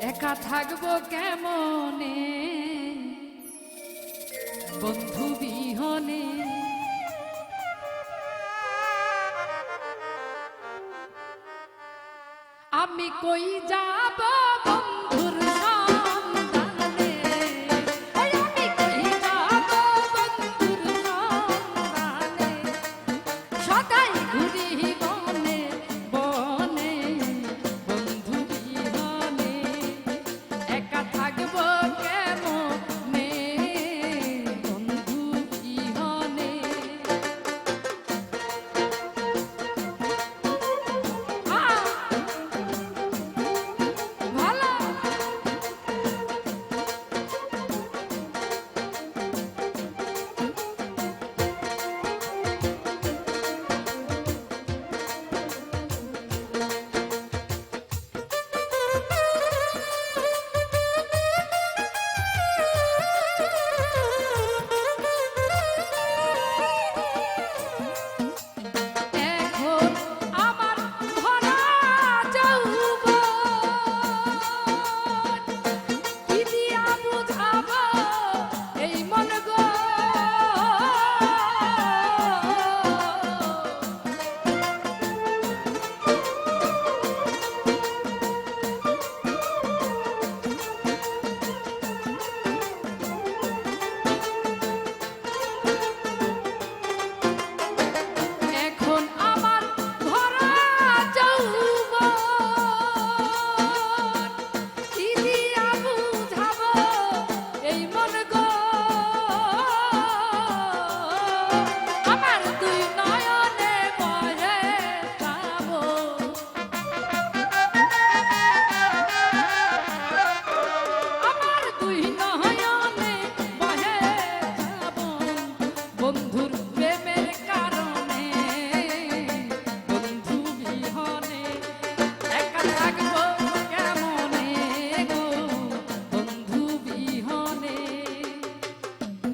একা থাকব কেমনে? বন্ধু বিহনে। আমি কই যাব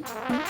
Mm-hmm.